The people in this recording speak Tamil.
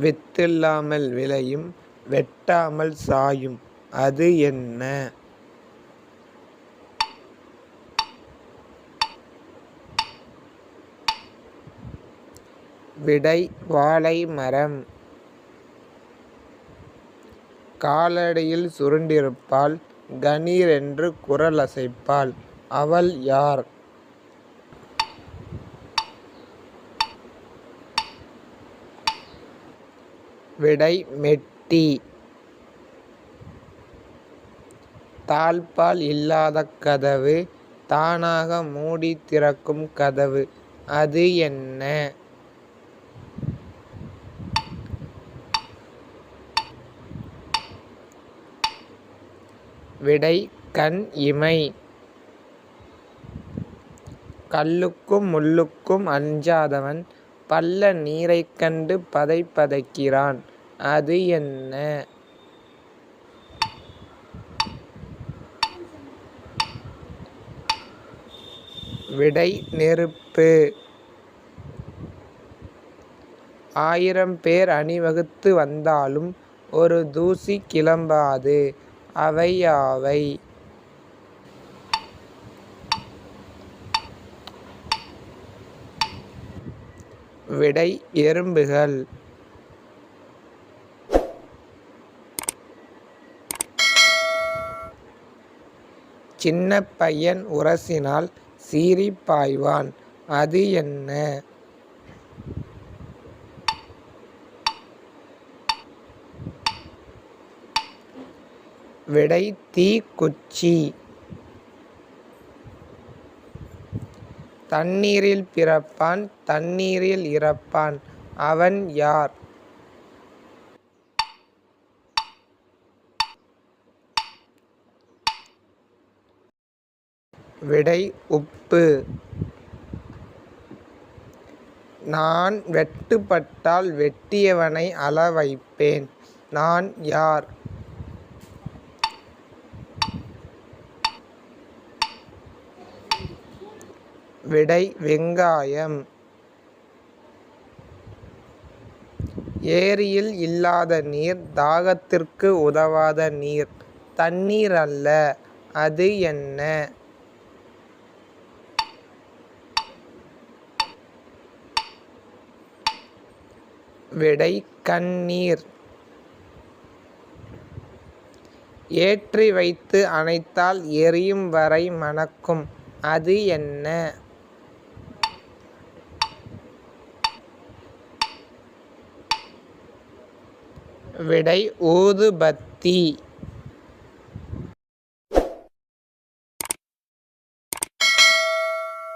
வித்தில்லாமல் விளையும் வெட்டாமல் சாயும். அது என்ன? விடை வாழை மரம். காலடியில் சுருண்டிருப்பாள் குரல் அசைப்பாள் அவள் யார்? விடை மெட்டி. தாழ்ப்பாள் இல்லாத கதவு தானாக மூடி திறக்கும் கதவு அது என்ன? விடை கண் இமை. கல்லுக்கும் முள்ளுக்கும் அஞ்சாதவன் பள்ள நீரைக் கண்டு பதை பதைக்கிறான். அது என்ன? விடை நெருப்பு. ஆயிரம் பேர் அணிவகுத்து வந்தாலும் ஒரு தூசி கிளம்பாது. அவை யாவை? விடை எறும்புகள். சின்ன பையன் உரசினால் சீறிப் பாய்வான். அது என்ன? விடை தீக்குச்சி. தண்ணீரில் பிறப்பான் தண்ணீரில் இறப்பான். அவன் யார்? விடை உப்பு. நான் வெட்டுப்பட்டால் வெட்டியவனை அள வைப்பேன். நான் யார்? விடை வெங்காயம். ஏரியில் இல்லாத நீர் தாகத்திற்கு உதவாத நீர். தண்ணீர் அல்ல அது என்ன? விடை கண்ணீர். ஏற்றி வைத்து அணைத்தால் எரியும் வரை மணக்கும் அது என்ன? விடை ஊதுபத்தி.